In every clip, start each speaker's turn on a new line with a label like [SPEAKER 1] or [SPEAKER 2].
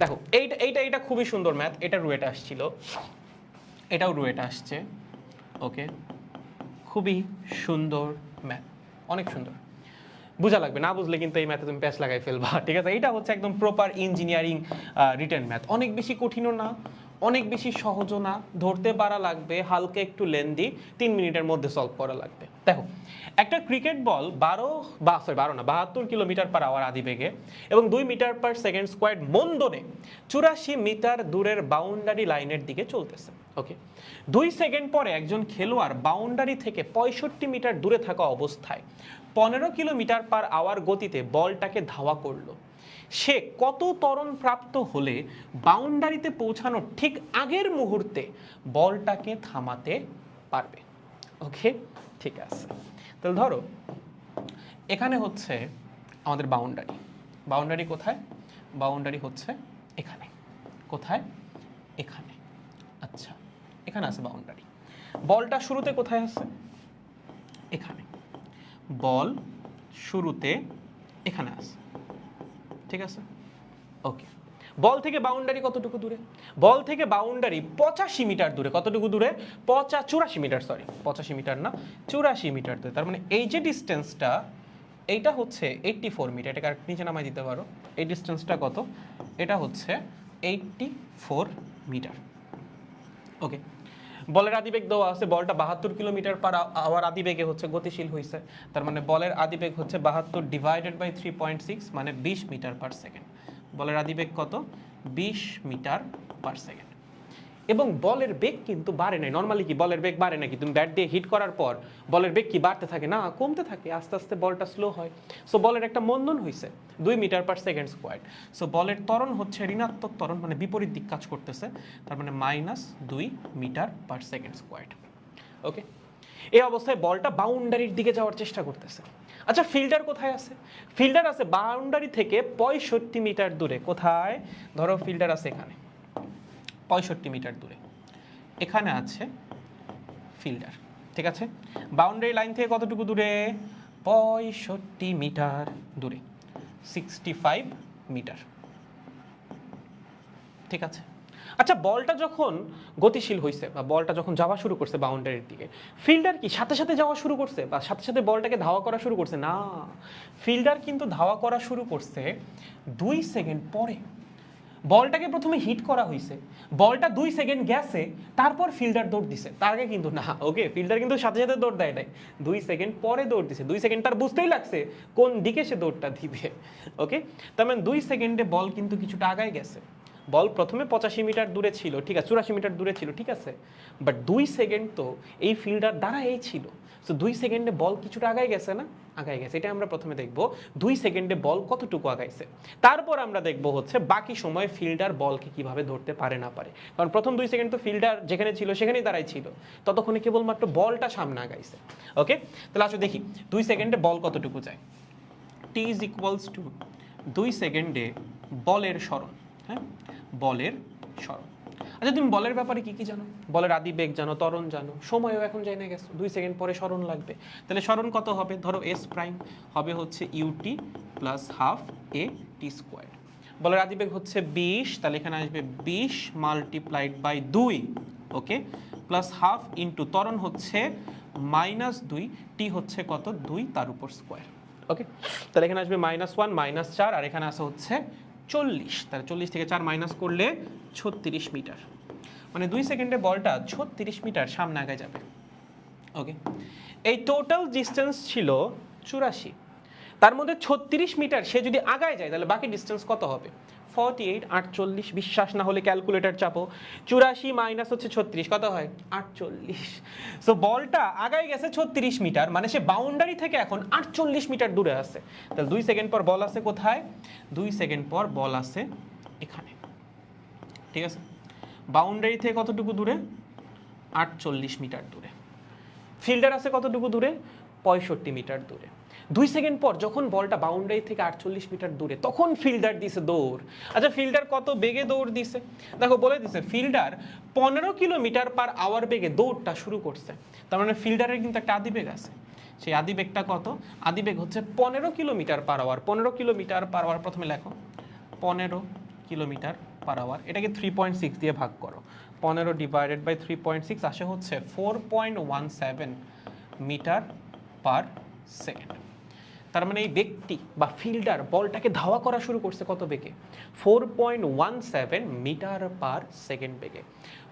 [SPEAKER 1] দেখো, এইটা এইটা এটা খুবই সুন্দর ম্যাথ এটা রুয়েটা আসছিল। এটাও রুয়েটা আসছে ওকে খুবই সুন্দর ম্যাথ অনেক সুন্দর। বোঝা লাগবে, না বুঝলে কিন্তু এই ম্যাথে তুমি প্যাচ লাগাই ফেলবা, ঠিক আছে? এটা হচ্ছে একদম প্রপার ইঞ্জিনিয়ারিং রিটার্ন ম্যাথ অনেক বেশি কঠিনও না অনেক বেশি সহজও না, ধরতে পারা লাগবে, হালকা একটু লেন্দি, তিন মিনিটের মধ্যে সলভ করা লাগবে। দেখো, একটা ক্রিকেট বল বারো বা সরি বারো না, বাহাত্তর কিলোমিটার পার আওয়ার আদি বেগে এবং দুই মিটার পার সেকেন্ড স্কোয়ার মন্দনে চুরাশি মিটার দূরের বাউন্ডারি লাইনের দিকে চলতেছে। ওকে দুই সেকেন্ড পরে একজন খেলোয়াড় বাউন্ডারি থেকে পঁয়ষট্টি মিটার দূরে থাকা অবস্থায় পনেরো কিলোমিটার পার আওয়ার গতিতে বলটাকে ধাওয়া করল। সে কত ত্বরণ প্রাপ্ত হলে বাউন্ডারিতে পৌঁছানোর ঠিক আগের মুহূর্তে বলটাকে থামাতে পারবে। ওকে? ঠিক আছে। তাহলে ধরো, এখানে হচ্ছে আমাদের বাউন্ডারি। বাউন্ডারি কোথায়? বাউন্ডারি হচ্ছে এখানে। কোথায়? এখানে। আচ্ছা এখানে আছে বাউন্ডারি। বলটা শুরুতে কোথায় আছে? এখানে। বল শুরুতে এখানে আছে। ঠিক আছে? ওকে বল থেকে বাউন্ডারি কতটুকু দূরে? বল থেকে বাউন্ডারি পঁচাশি মিটার দূরে। কতটুকু দূরে? পঁচা, চুরাশি মিটার সরি পঁচাশি মিটার না, চুরাশি মিটার দূরে। তার মানে এই যে ডিস্টেন্সটা এইটা হচ্ছে এইটটি ফোর মিটার। এটাকে আর নিচে নামাই দিতে পারো। এই ডিস্টেন্সটা কত? এটা হচ্ছে এইটটি ফোর মিটার। ওকে বলের আদিবেগ দেওয়া আছে, বলটা বাহাত্তর কিলোমিটার পার আওয়ার আদিবেগে হচ্ছে গতিশীল হয়েছে তার মানে বলের আদিবেগ হচ্ছে বাহাত্তর divided by three point six মানে বিশ মিটার পার সেকেন্ড বলের আদিবেগ কত? বিশ মিটার পার সেকেন্ড এবং বলের বেগ কিন্তু বাড়ে নাই। নর্মালি কি বলের বেগ বাড়ে নাকি? তুমি ব্যাট দিয়ে হিট করার পর বলের বেগ কি বাড়তে থাকে? না, কমতে থাকে। আস্তে আস্তে বলটা স্লো হয়। সো বলের একটা মন্দন হয়েছে দুই metre per second square so বলের ত্বরণ হচ্ছে ঋণাত্মক ত্বরণ মানে বিপরীত দিক কাজ করতেছে। তার মানে মাইনাস দুই metre per second square okay এই অবস্থায় বলটা বাউন্ডারির দিকে যাওয়ার চেষ্টা করতেছে। আচ্ছা ফিল্ডার কোথায় আছে? ফিল্ডার আছে বাউন্ডারি থেকে পঁয়ষট্টি মিটার দূরে। কোথায়? ধরো ফিল্ডার আছে এখানে। পঁয়ষট্টি মিটার দূরে। এখানে আছে ফিল্ডার ঠিক আছে? বাউন্ডারি লাইন থেকে কতটুকু দূরে? পঁয়ষট্টি মিটার দূরে, সিক্সটি ফাইভ মিটার। ঠিক আছে? আচ্ছা বলটা যখন গতিশীল হয়েছে বা বলটা যখন যাওয়া শুরু করছে বাউন্ডারির দিকে ফিল্ডার কি সাথে সাথে যাওয়া শুরু করছে বা সাথে সাথে বলটাকে ধাওয়া করা শুরু করছে? না ফিল্ডার কিন্তু ধাওয়া করা শুরু করছে দুই সেকেন্ড পরে। বলটাকে প্রথমে হিট করা হয়েছে বলটা দুই সেকেন্ড গেছে, তারপর ফিল্ডার দৌড় দিছে। তার আগে কিন্তু না, ওকে, ফিল্ডার কিন্তু সাথে সাথে দৌড় দেয় নাই। দুই সেকেন্ড পরে দৌড় দিছে। দুই সেকেন্ড তার বুঝতেই লাগছে কোন দিকে সে দৌড়টা দিবে, ওকে? তার মানে দুই সেকেন্ডে বল কিন্তু কিছুটা আগায় গেছে। বল প্রথমে পঁচাশি মিটার দূরে ছিল, ঠিক আছে, চুরাশি মিটার দূরে ছিল, ঠিক আছে? বাট দুই সেকেন্ড তো এই ফিল্ডার দ্বারা এই ছিল। সো দুই সেকেন্ডে বল কিছুটা আগায় গেছে না? আগায় গেছে, এটা আমরা প্রথমে দেখব। দুই সেকেন্ডে বল কতটুকু আগাইছে। তারপর আমরা দেখব হচ্ছে বাকি সময় ফিল্ডার বলকে কীভাবে ধরতে পারে না পারে। কারণ প্রথম দুই সেকেন্ড তো ফিল্ডার যেখানে ছিল, সেখানেই দাঁড়াই ছিল। ততক্ষণে কেবলমাত্র বলটা সামনে আগাইছে। ওকে? তাহলে আসলে দেখি, দুই সেকেন্ডে বল কতটুকু যায়? টি ইজ ইকুয়ালস টু দুই সেকেন্ডে বলের স্মরণ হ্যাঁ? বলের স্মরণ। আচ্ছা তুমি বলের ব্যাপারে কি কি জানো? বলের আদি বেগ জানো, ত্বরণ জানো, সময়ও এখন জেনে গেছো, দুই সেকেন্ড পরে স্মরণ লাগবে। তাহলে স্মরণ কত হবে? ধরো এস প্রাইম হবে হচ্ছে u t plus half a t square বলের আদি বেগ হচ্ছে বিশ, তাহলে এখানে আসবে বিশ মাল্টিপ্লাইড বাই দুই ওকে প্লাস হাফ ইন্টু ত্বরণ হচ্ছে মাইনাস দুই টি হচ্ছে কত? দুই তার উপর স্কোয়ার ওকে তাহলে এখানে আসবে মাইনাস ওয়ান মাইনাস চার, আর এখানে আসা হচ্ছে চল্লিশ। তাহলে চল্লিশ থেকে চার মাইনাস করলে ছত্রিশ মিটার মানে দুই সেকেন্ডে বলটা ছত্রিশ মিটার সামনে আগে যাবে। ওকে এই টোটাল ডিস্টেন্স ছিল চুরাশি। তার মধ্যে ছত্রিশ মিটার সে যদি আগায় যায়, তাহলে বাকি ডিস্টেন্স কত হবে? ফর্টি এইট আটচল্লিশ, বিশ্বাস না হলে ক্যালকুলেটর চাপো। চুরাশি মাইনাস হচ্ছে ছত্রিশ, কত হয়? আটচল্লিশ। সো বলটা আগায় গেছে ছত্রিশ মিটার মানে সে বাউন্ডারি থেকে এখন আটচল্লিশ মিটার দূরে আছে। তাহলে দুই সেকেন্ড পর বল আছে কোথায়? দুই সেকেন্ড পর বল আছে এখানে। ঠিক আছে? বাউন্ডারি থেকে কতটুকু দূরে? আটচল্লিশ মিটার দূরে। ফিল্ডার আছে কতটুকু দূরে? পঁয়ষট্টি মিটার দূরে। দুই সেকেন্ড পর যখন বলটা বাউন্ডারি থেকে আটচল্লিশ মিটার দূরে, তখন ফিল্ডার দিছে দৌড়। আচ্ছা ফিল্ডার কত বেগে দৌড় দিছে? দেখো, বলে দিছে ফিল্ডার পনেরো কিলোমিটার পার আওয়ার বেগে দৌড়টা শুরু করছে। তার মানে ফিল্ডারের কিন্তু একটা আদিবেগ আছে। সেই আদিবেগটা কত? আদিবেগ হচ্ছে পনেরো কিলোমিটার পার আওয়ার পনেরো কিলোমিটার পার আওয়ার প্রথমে লেখো। পনেরো কিলোমিটার পার আওয়ার এটাকে থ্রি পয়েন্ট সিক্স দিয়ে ভাগ করো। পনেরো divided by three point six আসে হচ্ছে four point one seven metre per second তার মানে এই ব্যক্তি বা ফিল্ডার বলটাকে ধাওয়া করা শুরু করছে কত বেগে four point one seven metre per second বেগে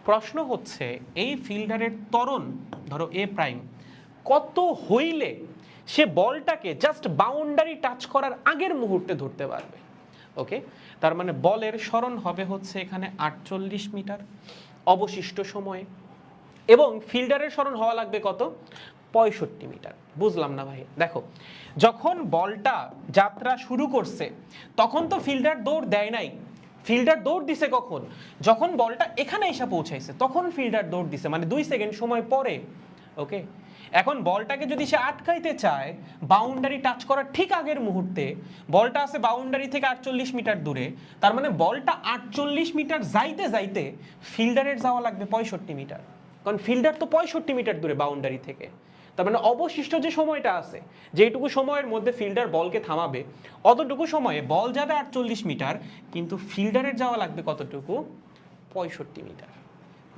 [SPEAKER 1] প্রশ্ন হচ্ছে, এই ফিল্ডারের ত্বরণ, ধরো এ প্রাইম কত হইলে সে বলটাকে জাস্ট বাউন্ডারি টাচ করার আগের মুহূর্তে ধরতে পারবে? ওকে তার মানে বলের স্মরণ হবে হচ্ছে এখানে আটচল্লিশ মিটার অবশিষ্ট সময়ে। এবং ফিল্ডারের স্মরণ হওয়া লাগবে কত? পঁয়ষট্টি মিটার। বুঝলাম না ভাই। দেখো, যখন বলটা যাত্রা শুরু করছে, তখন তো ফিল্ডার দৌড় দেয় নাই। ফিল্ডার দৌড় দিছে কখন? যখন বলটা এখানে এসে পৌঁছাইছে, তখন ফিল্ডার দৌড় দিছে মানে দুই সেকেন্ড সময় পরে। ওকে? এখন বলটাকে যদি সে আটকাইতে চায় বাউন্ডারি টাচ করার ঠিক আগের মুহূর্তে, বলটা আছে বাউন্ডারি থেকে আটচল্লিশ মিটার দূরে, তার মানে বলটা আটচল্লিশ মিটার যাইতে যাইতে ফিল্ডারের যাওয়া লাগবে পঁয়ষট্টি মিটার। কারণ ফিল্ডার তো পঁয়ষট্টি মিটার দূরে বাউন্ডারি থেকে। তার মানে অবশিষ্ট যে সময়টা আছে যেটুকু সময়ের মধ্যে ফিল্ডার বলকে থামাবে, অতটুকু সময়ে বল যাবে আটচল্লিশ মিটার, কিন্তু ফিল্ডারের যাওয়া লাগবে কতটুকু? পঁয়ষট্টি মিটার।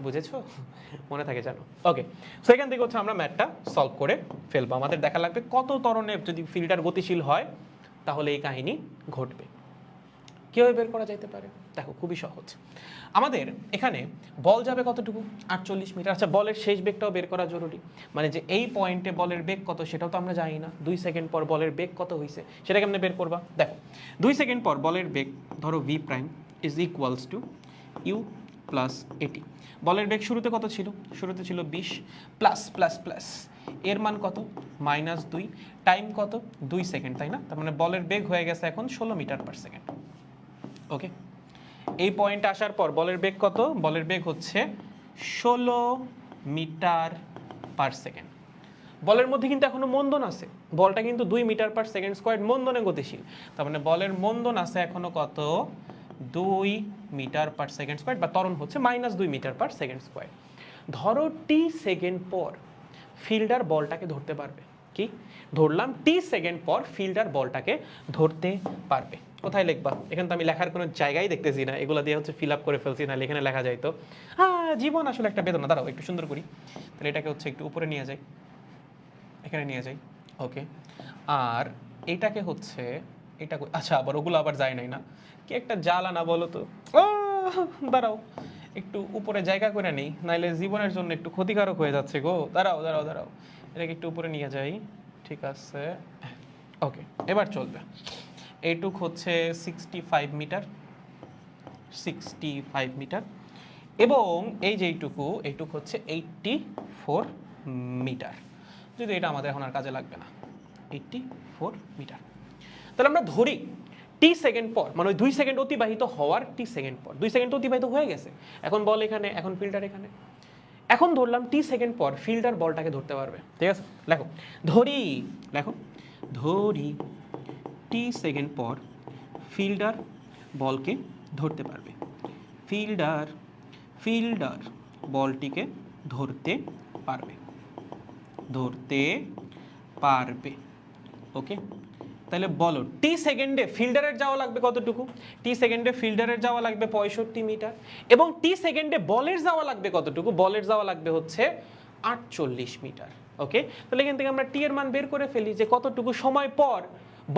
[SPEAKER 1] বুঝেছ? মনে থাকে জানো? ওকে সেখান থেকে হচ্ছে আমরা ম্যাথটা সলভ করে ফেলব। আমাদের দেখা লাগবে কত তরণে যদি ফিল্ডার গতিশীল হয়, তাহলে এই কাহিনী ঘটবে। কীভাবে বের করা যাইতে পারে? দেখো, খুবই সহজ। আমাদের এখানে বল যাবে কতটুকু? আটচল্লিশ মিটার। আচ্ছা বলের শেষ বেগটাও বের করা জরুরি। মানে যে এই পয়েন্টে বলের বেগ কত, সেটাও তো আমরা জানি না। দুই সেকেন্ড পর বলের বেগ কত হয়েছে সেটা কেমনে বের করবা? দেখো, দুই সেকেন্ড পর বলের বেগ, ধরো v prime is equals to u plus a t বলের বেগ শুরুতে কত ছিল? শুরুতে ছিল বিশ প্লাস প্লাস প্লাস এর মান কত? মাইনাস দুই। টাইম কত? দুই সেকেন্ড, তাই না? তার মানে বলের বেগ হয়ে গেছে এখন ষোলো মিটার পার সেকেন্ড ওকে এই পয়েন্ট আসার পর বলের বেগ কত? বলের বেগ হচ্ছে ষোলো মিটার পার সেকেন্ড বলের মধ্যে কিন্তু এখনও মন্দন আছে। বলটা কিন্তু দুই মিটার পার সেকেন্ড স্কোয়ার মন্দনে গতিশীল। তার মানে বলের মন্দন আছে এখনও কত? দুই মিটার পার সেকেন্ড স্কোয়ার বা ত্বরণ হচ্ছে মাইনাস দুই মিটার পার সেকেন্ড স্কোয়ার ধরো টি সেকেন্ড পর ফিল্ডার বলটাকে ধরতে পারবে। কি? ধরলাম টি সেকেন্ড পর ফিল্ডার বলটাকে ধরতে পারবে। কোথায় লিখবা? এখানে তো আমি লেখার কোনো জায়গায় দেখতেছি না। এগুলো দিয়ে হচ্ছে ফিল আপ করে ফেলছি না এখানে লেখা যায় তো হ্যাঁ জীবন আসলে একটা বেদনা। দাঁড়াও, একটু সুন্দর করি। তাহলে এটাকে হচ্ছে একটু উপরে নিয়ে যাই। এখানে নিয়ে যাই। ওকে আর এটাকে হচ্ছে, এটা আচ্ছা আবার ওগুলো আবার যায় নাই না। কি একটা জ্বালা না বলো তো? দাঁড়াও। একটু উপরে জায়গা করে নেই নাইলে জীবনের জন্য একটু ক্ষতিকারক হয়ে যাচ্ছে গো। দাঁড়াও দাঁড়াও দাঁড়াও। এটাকে একটু উপরে নিয়ে যাই। ঠিক আছে। ওকে এবার চলবে। এইটুক হচ্ছে sixty five metre sixty five metre এবং এই যে এইটুকু, এইটুক হচ্ছে এইটটি ফোর মিটার যদি এটা আমাদের এখন আর কাজে লাগবে না এইটটি ফোর মিটার তাহলে আমরা ধরি টি সেকেন্ড পর মানে ওই দুই সেকেন্ড অতিবাহিত হওয়ার টি সেকেন্ড পর, দুই সেকেন্ড অতিবাহিত হয়ে গেছে। এখন বল এখানে, এখন ফিল্ডার এখানে। এখন ধরলাম টি সেকেন্ড পর ফিল্ডার বলটাকে ধরতে পারবে, ঠিক আছে? লেখো ধরি লেখো ধরি টি সেকেন্ড পর ফিল্ডার বলকে ধরতে পারবে। ফিল্ডার ফিল্ডার বলটিকে ধরতে পারবে। ধরতে পারবে। ওকে? তাহলে বলো টি সেকেন্ডে ফিল্ডারের যাওয়া লাগবে কতটুকু? টি সেকেন্ডে ফিল্ডারের যাওয়া লাগবে পঁয়ষট্টি মিটার এবং টি সেকেন্ডে বলের যাওয়া লাগবে কতটুকু? বলের যাওয়া লাগবে হচ্ছে আটচল্লিশ মিটার। ওকে? তাহলে এখান থেকে আমরা টি এর মান বের করে ফেলি যে কতটুকু সময় পর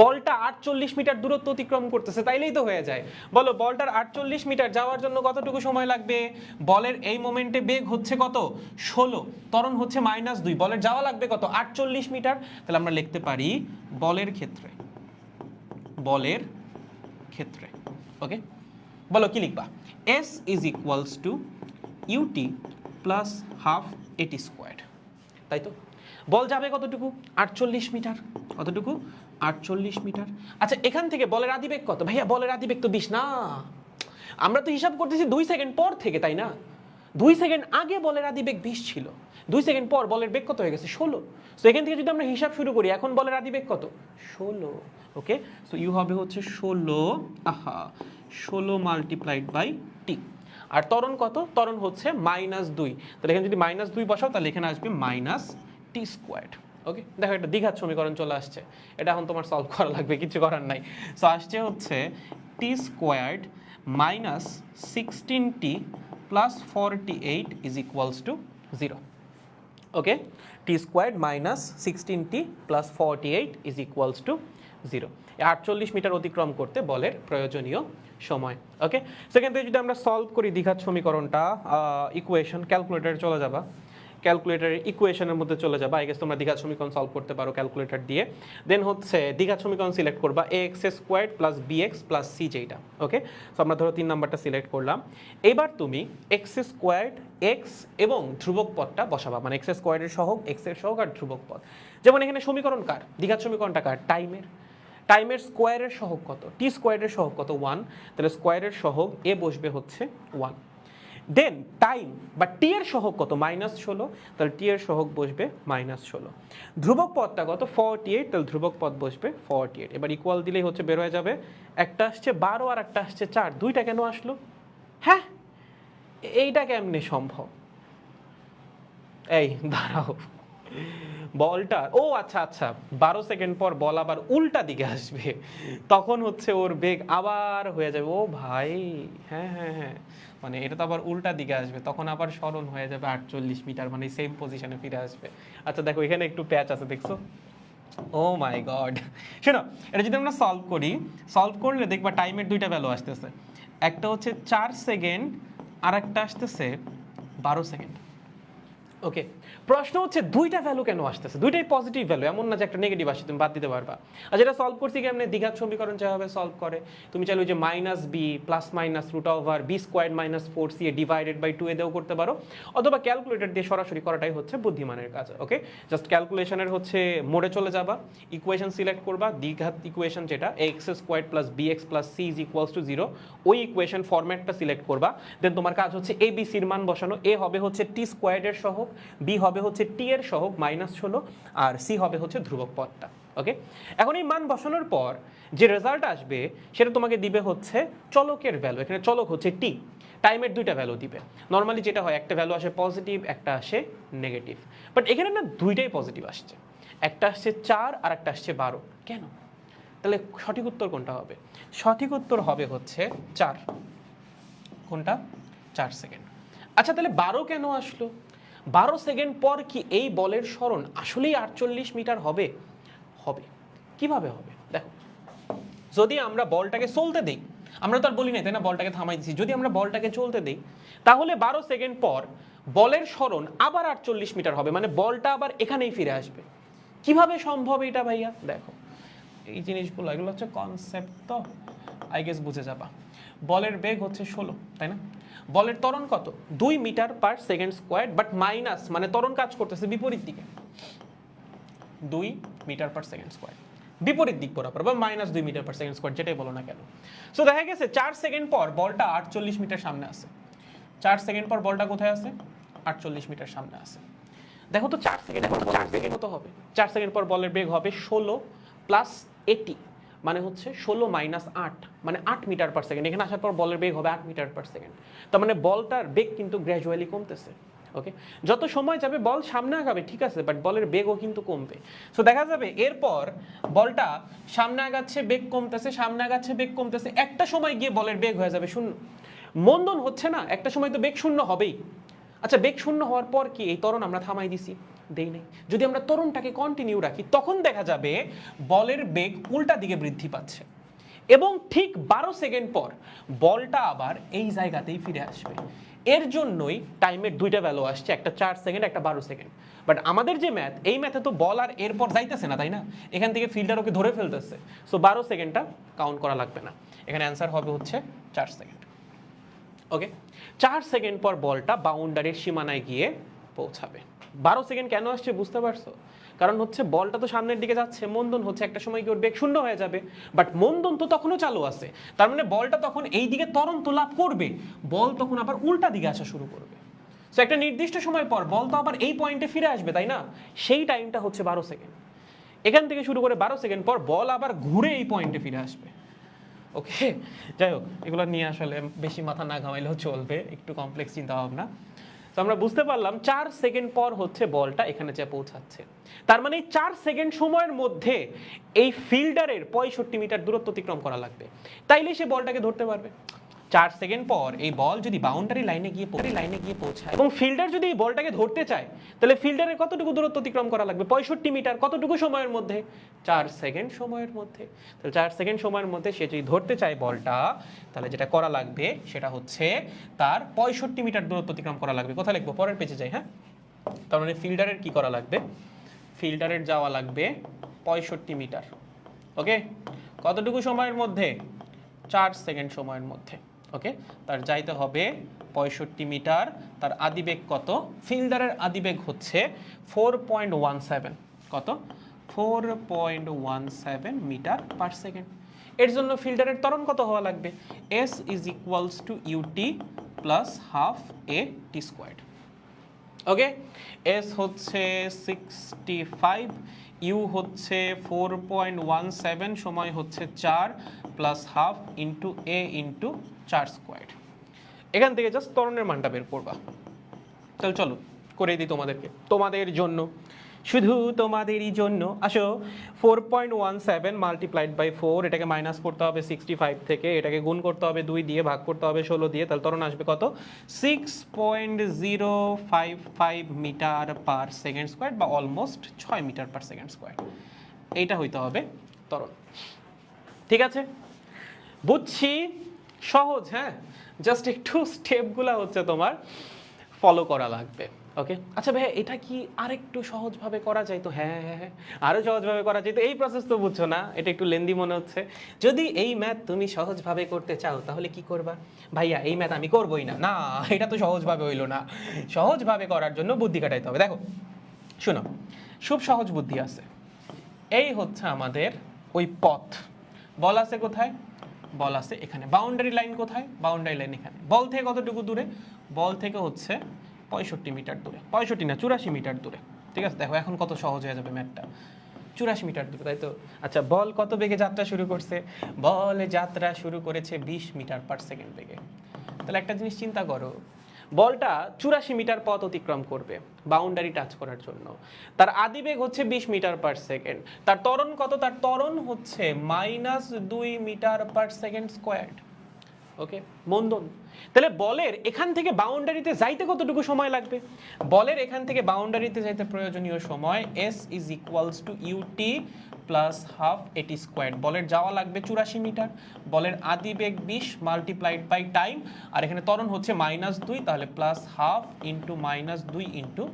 [SPEAKER 1] বলটা আটচল্লিশ মিটার দূরত্ব অতিক্রম করতেছে, তাইলেই তো হয়ে যায়। বলো, বলটার আটচল্লিশ মিটার যাওয়ার জন্য কতটুকু সময় লাগবে? বলের এই মোমেন্টে বেগ হচ্ছে কত? ষোলো, ত্বরণ হচ্ছে মাইনাস দুই, বলের যাওয়া লাগবে কত? আটচল্লিশ মিটার। তাহলে আমরা লিখতে পারি বলের ক্ষেত্রে বলের ক্ষেত্রে, ওকে? বলো, কি লিখবা? S is equals to u t plus half a t square তাই তো? বল যাবে কতটুকু? আটচল্লিশ মিটার, কতটুকু? আটচল্লিশ মিটার। আচ্ছা এখান থেকে বলের আদিবেগ কত? ভাইয়া, বলের আদিবেগ তো বিশ। না, আমরা তো হিসাব করতেছি দুই সেকেন্ড পর থেকে, তাই না? দুই সেকেন্ড আগে বলের আদিবেগ বিশ ছিল। দুই সেকেন্ড পর বলের বেগ কত হয়ে গেছে? ষোলো। সো এখান থেকে যদি আমরা হিসাব শুরু করি, এখন বলের আদিবেগ কত? ষোলো। ওকে সো ইউ হবে হচ্ছে ষোলো, আহা, ষোলো মাল্টিপ্লাইড বাই টি আর তরণ কত? তরণ হচ্ছে মাইনাস দুই। তাহলে এখানে যদি মাইনাস দুই বসাও, তাহলে এখানে আসবে মাইনাস টি স্কোয়ার্ড ওকে দেখো এটা দ্বিঘাত সমীকরণ চলে আসছে। এটা এখন তোমার সলভ করা লাগবে, কিছু করার নাই। সো আসছে হচ্ছে t squared minus sixteen t plus forty eight is equals to zero okay t squared minus sixteen t plus forty eight is equals to zero আটচল্লিশ মিটার অতিক্রম করতে বলের প্রয়োজনীয় সময়। ওকে সেখান থেকে যদি আমরা সলভ করি দীঘার সমীকরণটা ইকুয়েশন ক্যালকুলেটারে চলে যাবা। ক্যালকুলেটারের ইকুয়েশনের মধ্যে চলে যাবা। আই গেস তোমরা দ্বিঘাত সমীকরণ সলভ করতে পারো ক্যালকুলেটর দিয়ে। দেন হচ্ছে দ্বিঘাত সমীকরণ সিলেক্ট করবা a x squared plus b x plus c যেটা ওকে সো আমরা ধরো তিন নাম্বারটা সিলেক্ট করলাম। এবার তুমি এক্স স্কোয়ার্ড এক্স এবং ধ্রুবক পদটা বসাবা। মানে এক্স স্কোয়ার্ডের সহগ এক্সের সহগ আর ধ্রুবক পদ। যেমন এখানে সমীকরণ কার? দ্বিঘাত সমীকরণটা কার? টাইমের টাইমের স্কোয়ারের সহগ কত? টি স্কোয়ারের সহগ কত? ওয়ান তাহলে স্কোয়ারের সহগ এ বসবে হচ্ছে ওয়ান দেন টাইম বা টি এর সহগ কত? মাইনাস ষোলো, তাহলে টি এর সহগ বসবে মাইনাস ষোলো। ধ্রুবক পদটা কত? ফর্টি এইট তাহলে ধ্রুবক পদ বসবে ফর্টি এইট এবার ইকুয়াল দিলেই হচ্ছে বের হয়ে যাবে। একটা আসছে বারো আর একটা আসছে চার। দুইটা কেন আসলো? হ্যাঁ? এইটা কেমনে সম্ভব? এই, দাঁড়াও। বলটা, ও আচ্ছা আচ্ছা বারো সেকেন্ড পর বল আবার উল্টা দিকে আসবে। তখন হচ্ছে ওর বেগ আবার হয়ে যাবে। ও ভাই হ্যাঁ হ্যাঁ হ্যাঁ। মানে এটা তো আবার উল্টা দিকে আসবে। তখন আবার স্মরণ হয়ে যাবে আটচল্লিশ মিটার মানে সেম পজিশনে ফিরে আসবে। আচ্ছা দেখো, এখানে একটু প্যাচ আছে, দেখছ? Oh my god. শোনো, এটা যদি আমরা সলভ করি সলভ করলে দেখবা টাইমের দুইটা ভ্যালু আসতেছে। একটা হচ্ছে চার সেকেন্ড আর একটা আসতেছে বারো সেকেন্ড। ওকে প্রশ্ন হচ্ছে, দুইটা ভ্যালু কেন আসতেছে? দুইটাই পজিটিভ ভ্যালু এমন না যে একটা নেগেটিভ আসছে তুমি বাদ দিতে পারবা। আর যেটা সলভ করছি কেমনে দ্বিঘাত সমীকরণ যেভাবে সলভ করে। তুমি চাইলে যে minus b plus minus root over b square minus four c a divided by two a দিয়েও করতে পারো। অথবা ক্যালকুলেটর দিয়ে সরাসরি করাটাই হচ্ছে বুদ্ধিমানের কাজ। ওকে জাস্ট ক্যালকুলেশনের হচ্ছে মোড়ে চলে যাবা ইকুয়েশন সিলেক্ট করবা, দ্বিঘাত ইকুয়েশন যেটা x square plus b x plus c is equals to zero ওই ইকুয়েশন ফরম্যাটটা সিলেক্ট করবা। দেন তোমার কাজ হচ্ছে এ বি সির মান বসানো। এ হবে হচ্ছে টি স্কোয়ারের সহগ বি হবে হচ্ছে টি এর সহগ মাইনাস ষোলো, আর সি হবে হচ্ছে ধ্রুবক পদটা ওকে এখন এই মান বসানোর পর যে রেজাল্ট আসবে, সেটা তোমাকে দিবে হচ্ছে চলকের ভ্যালু এখানে চলক হচ্ছে টি টাইমের দুইটা ভ্যালু দিবে। নর্মালি যেটা হয়, একটা ভ্যালু আসে পজিটিভ একটা আসে নেগেটিভ বাট এখানে না দুইটাই পজিটিভ আসছে। একটা আসছে চার, আর একটা আসছে বারো। কেন? তাহলে সঠিক উত্তর কোনটা হবে? সঠিক উত্তর হবে হচ্ছে চার। কোনটা? চার সেকেন্ড আচ্ছা তাহলে বারো কেন আসলো? বারো সেকেন্ড পর কি এই বলের স্মরণ আসলেই আটচল্লিশ মিটার হবে? হবে। কীভাবে হবে? দেখো, যদি আমরা বলটাকে চলতে দিই, আমরা তো আর বলি না তাই না? বলটাকে থামাই দিচ্ছি যদি আমরা বলটাকে চলতে দিই, তাহলে বারো সেকেন্ড পর বলের স্মরণ আবার আটচল্লিশ মিটার হবে মানে বলটা আবার এখানেই ফিরে আসবে। কীভাবে সম্ভব এটা ভাইয়া? দেখো, এই জিনিসগুলো, এগুলো হচ্ছে কনসেপ্ট তো আই গেস বুঝে যাবা। বলের বেগ হচ্ছে ষোলো, তাই না? বলের ত্বরণ কত? দুই metre per second square but minus মানে ত্বরণ কাজ করতেছে বিপরীত দিকে। দুই মিটার পার সেকেন্ড স্কোয়ার বিপরীত দিক বরাবর, বা মাইনাস দুই মিটার পার সেকেন্ড স্কোয়ার যেটাই বলো না কেন। সো দেখা গেছে চার সেকেন্ড পর বলটা আটচল্লিশ মিটার সামনে আছে। চার সেকেন্ড পর বলটা কোথায় আছে? আটচল্লিশ মিটার সামনে আছে। দেখো তো চার সেকেন্ড চার সেকেন্ড মতো হবে। চার সেকেন্ড পর বলের বেগ হবে ষোলো প্লাস এইটি মানে হচ্ছে ষোলো মাইনাস আট মানে আট মিটার পার সেকেন্ড এখানে আসার পর বলের বেগ হবে আট মিটার পার সেকেন্ড তার মানে বলটার বেগ কিন্তু গ্র্যাজুয়ালি কমতেছে ওকে যত সময় যাবে বল সামনে আগাবে, ঠিক আছে বাট বলের বেগও কিন্তু কমবে। সো দেখা যাবে এরপর বলটা সামনে আগাচ্ছে, বেগ কমতেছে, সামনে আগাচ্ছে, বেগ কমতেছে, একটা সময় গিয়ে বলের বেগ হয়ে যাবে শূন্য। মন্দন হচ্ছে না, একটা সময় তো বেগ শূন্য হবেই। আচ্ছা বেগ শূন্য হওয়ার পর কি এই ত্বরণ আমরা থামাই দিছি? দেই নাই। যদি আমরা ত্বরণটাকে কন্টিনিউ রাখি, তখন দেখা যাবে বলের বেগ উল্টা দিকে বৃদ্ধি পাচ্ছে। এবং ঠিক বারো সেকেন্ড পর বলটা আবার এই জায়গাতেই ফিরে আসবে। এর জন্যই টাইমের দুইটা ভ্যালু আসছে, একটা চার সেকেন্ড, একটা বারো সেকেন্ড। বাট আমাদের যে ম্যাথ এই ম্যাথে তো বল আর এরপর যাইতেছে না, তাই না? এখান থেকে ফিল্ডার ওকে ধরে ফেলতেছে। সো বারো সেকেন্ডটা কাউন্ট করা লাগবে না। এখানে অ্যান্সার হবে হচ্ছে চার সেকেন্ড। ওকে চার সেকেন্ড পর বলটা বাউন্ডারির সীমানায় গিয়ে পৌঁছাবে। বারো সেকেন্ড কেন আসছে বুঝতে পারছ? কারণ হচ্ছে বলটা তো সামনের দিকে যাচ্ছে, মন্দন হচ্ছে একটা সময় গিয়ে ওর বেগ শূন্য হয়ে যাবে বাট মন্দন তো তখনও চালু আছে। তার মানে বলটা তখন এই দিকে তরন্ত লাভ করবে, বল তখন আবার উল্টা দিকে আসা শুরু করবে। সো একটা নির্দিষ্ট সময় পর বল তো আবার এই পয়েন্টে ফিরে আসবে, তাই না? সেই টাইমটা হচ্ছে বারো সেকেন্ড। এখান থেকে শুরু করে বারো সেকেন্ড পর বল আবার ঘুরে এই পয়েন্টে ফিরে আসবে। ওকে যাই হোক, এগুলো নিয়ে আসলে বেশি মাথা না ঘামাইলেও চলবে, একটু কমপ্লেক্স চিন্তা ভাবনা তো আমরা বুঝতে পারলাম চার সেকেন্ড পর হচ্ছে বলটা এখানে যা পৌঁছাচ্ছে। তার মানে চার সেকেন্ড সময়ের মধ্যে এই ফিল্ডারের পঁয়ষট্টি মিটার দূরত্ব অতিক্রম করা লাগবে। তাইলে সে বলটাকে ধরতে পারবে। চার সেকেন্ড পর এই বল যদি বাউন্ডারি লাইনে গিয়ে লাইনে গিয়ে পৌঁছায় এবং ফিল্ডার যদি এই বলটাকে ধরতে চায়, তাহলে ফিল্ডারের কতটুকু দূরত্ব অতিক্রম করা লাগবে? পঁয়ষট্টি মিটার, কতটুকু সময়ের মধ্যে? চার সেকেন্ড সময়ের মধ্যে। তাহলে চার সেকেন্ড সময়ের মধ্যে সে যদি ধরতে চায় বলটা, তাহলে যেটা করা লাগবে, সেটা হচ্ছে তার পঁয়ষট্টি মিটার দূরত্ব অতিক্রম করা লাগবে। কোথায় লিখব? পরের পেজে যাই হ্যাঁ? তার মানে ফিল্ডারের কি করা লাগবে? ফিল্ডারের যাওয়া লাগবে পঁয়ষট্টি মিটার। ওকে কতটুকু সময়ের মধ্যে? চার সেকেন্ড সময়ের মধ্যে। ওকে? তার যাইতে হবে পঁয়ষট্টি মিটার। তার আদিবেগ কত? ফিল্ডারের আদিবেগ হচ্ছে ফোর পয়েন্ট ওয়ান সেভেন কত? Four point one seven metre per second এর জন্য ফিল্ডারের ত্বরণ কত হওয়া লাগবে? S is equals to u t plus half a t squared okay? S হচ্ছে সিক্সটি ফাইভ ইউ হচ্ছে ফোর পয়েন্ট ওয়ান সেভেন সময় হচ্ছে চার plus half into a into চার স্কোয়ার এখান থেকে জাস্ট তরণের মানটা বের করবা। তাহলে চলো করে দিই তোমাদেরকে। তোমাদের জন্য। শুধু তোমাদেরই জন্য। আসো four point one seven multiplied by four এটাকে মাইনাস করতে হবে সিক্সটি ফাইভ থেকে, এটাকে গুণ করতে হবে দুই দিয়ে, ভাগ করতে হবে ষোলো দিয়ে, তাহলে তরণ আসবে কত? Six point zero five five metre per second square বা অলমোস্ট ছয় মিটার পার সেকেন্ড স্কোয়ার। এইটা হইতে হবে ত্বরণ। ঠিক আছে? বুঝছি? সহজ হ্যাঁ? জাস্ট একটু স্টেপগুলো হচ্ছে তোমার ফলো করা লাগবে। ওকে আচ্ছা ভাই এটা কি আরেকটু সহজভাবে করা যায়? তো হ্যাঁ হ্যাঁ হ্যাঁ আরও সহজভাবে করা যায়। তো এই প্রসেস তো বুঝছ না, এটা একটু লেন্দি মনে হচ্ছে। যদি এই ম্যাথ তুমি সহজভাবে করতে চাও, তাহলে কি করবা? ভাইয়া, এই ম্যাথ আমি করবোই না। না, এটা তো সহজভাবে হইল না। সহজভাবে করার জন্য বুদ্ধি কাটাইতে হবে। দেখো, শোনো, খুব সহজ বুদ্ধি আছে। এই হচ্ছে আমাদের ওই পথ। বল আছে কোথায়? বল আছে এখানে। বাউন্ডারি লাইন কোথায়? বাউন্ডারি লাইন এখানে। বল থেকে কতটুকু দূরে? বল থেকে হচ্ছে পঁয়ষট্টি মিটার দূরে। পঁয়ষট্টি না, চুরাশি মিটার দূরে। ঠিক আছে? দেখো, এখন কত সহজ হয়ে যাবে ম্যাটটা চুরাশি মিটার দূরে, তাই তো? আচ্ছা বল কত বেগে যাত্রা শুরু করছে? বল যাত্রা শুরু করেছে বিশ মিটার পার সেকেন্ড বেগে। তাহলে একটা জিনিস চিন্তা করো, বলটা চুরাশি মিটার পথ অতিক্রম করবে বাউন্ডারি টাচ করার জন্য। তার আদিবেগ হচ্ছে বিশ মিটার পার সেকেন্ড তার ত্বরণ কত? তার ত্বরণ হচ্ছে মাইনাস দুই metre per second squared okay মন্দন। তাহলে বলের এখান থেকে বাউন্ডারিতে যাইতে কতটুকু সময় লাগবে? বলের এখান থেকে বাউন্ডারিতে যাইতে প্রয়োজনীয় সময় s is equals to u t plus half a t square বলের যাওয়া লাগবে চুরাশি মিটার। বলের আদি বেগ বিশ মাল্টিপ্লাইড বাই টাইম আর এখানে ত্বরণ হচ্ছে মাইনাস দুই, তাহলে প্লাস হাফ ইন্টু মাইনাস দুই ইন্টু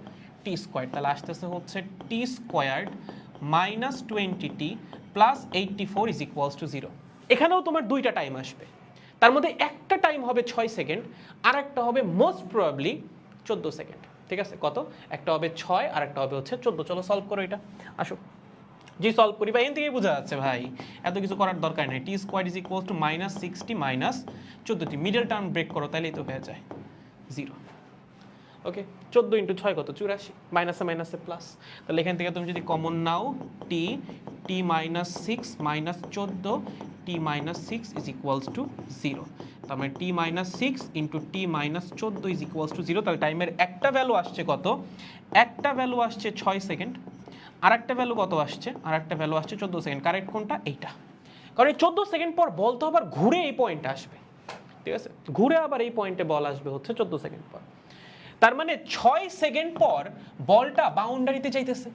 [SPEAKER 1] টি স্কোয়ার তাহলে আসতেছে হচ্ছে t squared minus twenty t plus eighty four is equals to zero এখানেও তোমার দুইটা টাইম আসবে। তার মধ্যে একটা টাইম হবে ছয় সেকেন্ড আর একটা হবে মোস্ট প্রবাবলি চোদ্দ সেকেন্ড ঠিক আছে? কত? একটা হবে ছয় আর একটা হবে হচ্ছে চোদ্দ। চলো সলভ করো এটা। আসো। জি সলভ করি বা এখান থেকেই বোঝা যাচ্ছে ভাই। এত কিছু করার দরকার নেই। T square is equal to minus sixty minus চোদ্দোটি। মিডল টার্ম ব্রেক করো তাহলেই তো হয়ে যায়। জিরো ওকে চোদ্দ ইন্টু ছয় কত? চুরাশি। মাইনাসে মাইনাসে প্লাস তাহলে এখান থেকে তুমি যদি কমন নাও t t minus six minus চোদ্দ t minus six is equals to zero তার মানে t minus six into t minus চোদ্দ ইজ ইকুয়ালস টু জিরো তাহলে টাইমের একটা ভ্যালু আসছে কত? একটা ভ্যালু আসছে ছয় সেকেন্ড আর একটা ভ্যালু কত আসছে? আর একটা ভ্যালু আসছে চোদ্দ সেকেন্ড কারেক্ট কোনটা? এইটা। কারণ এই চোদ্দ সেকেন্ড পর বল তো আবার ঘুরে এই পয়েন্টে আসবে। ঠিক আছে? ঘুরে আবার এই পয়েন্টে বল আসবে হচ্ছে চোদ্দ সেকেন্ড পর। তার মানে ছয় সেকেন্ড পর বলটা বাউন্ডারিতে চাইতেছে।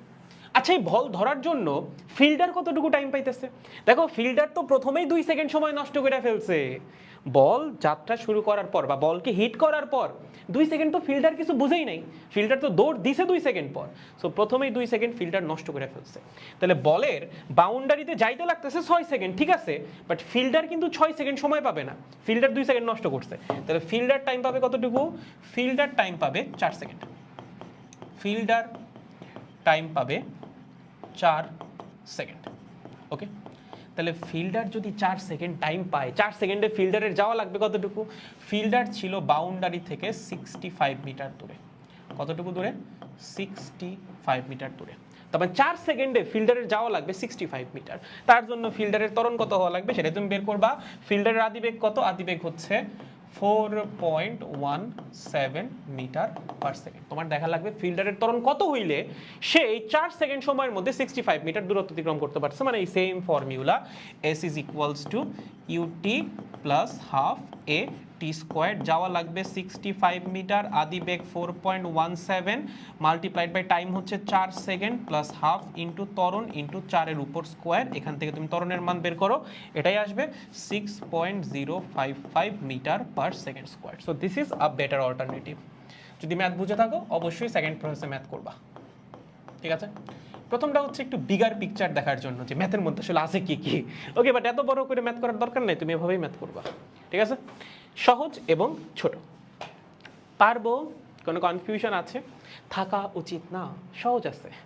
[SPEAKER 1] আচ্ছা এই বল ধরার জন্য ফিল্ডার কতটুকু টাইম পাইতেছে? দেখো, ফিল্ডার তো প্রথমেই দুই সেকেন্ড সময় নষ্ট করে ফেলছে। বল যাত্রা শুরু করার পর বা বলকে হিট করার পর দুই সেকেন্ড তো ফিল্ডার কিছু বুঝেই নাই। ফিল্ডার তো দৌড় দিছে দুই সেকেন্ড পর। সো প্রথমেই দুই সেকেন্ড ফিল্ডার নষ্ট করে ফেলছে। তাহলে বলের বাউন্ডারিতে যাইতে লাগতেছে ছয় সেকেন্ড ঠিক আছে? বাট ফিল্ডার কিন্তু ছয় সেকেন্ড সময় পাবে না। ফিল্ডার দুই সেকেন্ড নষ্ট করছে। তাহলে ফিল্ডার টাইম পাবে কতটুকু? ফিল্ডার টাইম পাবে চার সেকেন্ড ফিল্ডার টাইম পাবে চার সেকেন্ড ওকে তাহলে ফিল্ডার যদি চার সেকেন্ড টাইম পায়, চার সেকেন্ডে ফিল্ডারের যাওয়া লাগবে কতটুকু? ফিল্ডার ছিল বাউন্ডারি থেকে সিক্সটি ফাইভ মিটার দূরে। কতটুকু দূরে? সিক্সটি ফাইভ মিটার দূরে। তবে চার সেকেন্ডে ফিল্ডারের যাওয়া লাগবে সিক্সটি ফাইভ মিটার তার জন্য ফিল্ডারের তরণ কত হওয়া লাগবে সেটা তুমি বের করবা। ফিল্ডারের আদিবেগ কত? আদিবেগ হচ্ছে four point one seven metre per second তোমার দেখা লাগবে ফিল্ডারের ত্বরণ কত হইলে সে এই চার সেকেন্ড সময়ের মধ্যে সিক্সটি ফাইভ মিটার দূরত্ব অতিক্রম করতে পারছে। মানে এই same formula s is equals to u t plus half a t square যাওয়া লাগবে সিক্সটি ফাইভ মিটার আদি বেগ four point one seven multiplied by time হচ্ছে চার সেকেন্ড প্লাস হাফ ইন্টু ত্বরণ ইন্টু চারের উপর স্কোয়ার এখান থেকে তুমি ত্বরণের মান বের করো। এটাই আসবে six point zero five five metre per second square so this is a better alternative যদি ম্যাথ বুঝে থাকো, অবশ্যই সেকেন্ড প্রসেসে ম্যাথ করবা। ঠিক আছে? প্রথমটা হচ্ছে একটু বিগার পিকচার দেখার জন্য যে ম্যাথের মধ্যে আসলে আছে কি কি? ওকে বাট এত বড় করে ম্যাথ করার দরকার নেই, তুমি এভাবেই ম্যাথ করবা। ঠিক আছে? সহজ এবং ছোট। পারব, কোনো কনফিউশন আছে? থাকা উচিত না, সহজ আছে।